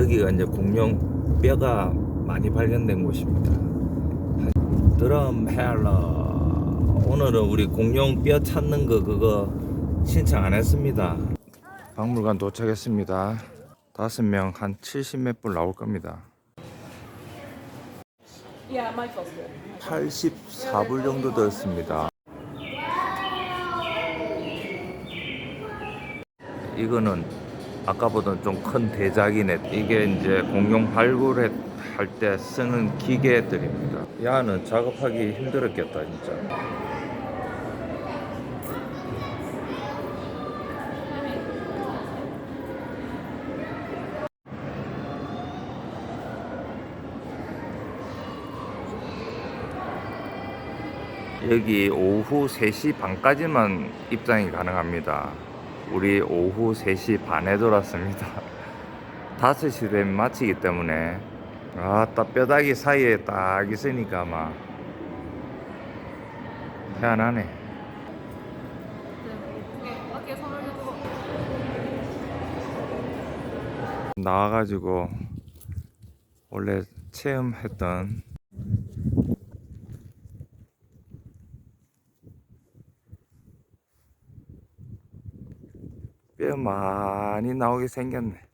여기가 이제 공룡 뼈가 많이 발견된 곳입니다. 드럼 헬러 오늘은 우리 공룡 뼈 찾는 거 그거 신청 안 했습니다. 박물관 도착했습니다. 다섯 명 한 70몇 분 나올 겁니다. Yeah, my phone's good. 84불 정도 들었습니다. 이거는 아까보다 좀큰 대작이네. 이게 이제 공룡 발굴 할 때 쓰는 기계들입니다. 야는 작업하기 힘들었겠다 진짜. 여기 오후 3시 반까지만 입장이 가능합니다. 우리 오후 3시 반에 돌았습니다. 5시 되면 마치기 때문에 아따 뼈다귀 사이에 딱 있으니까 막 희한하네. 나와가지고 원래 체험했던 뼈 많이 나오게 생겼네.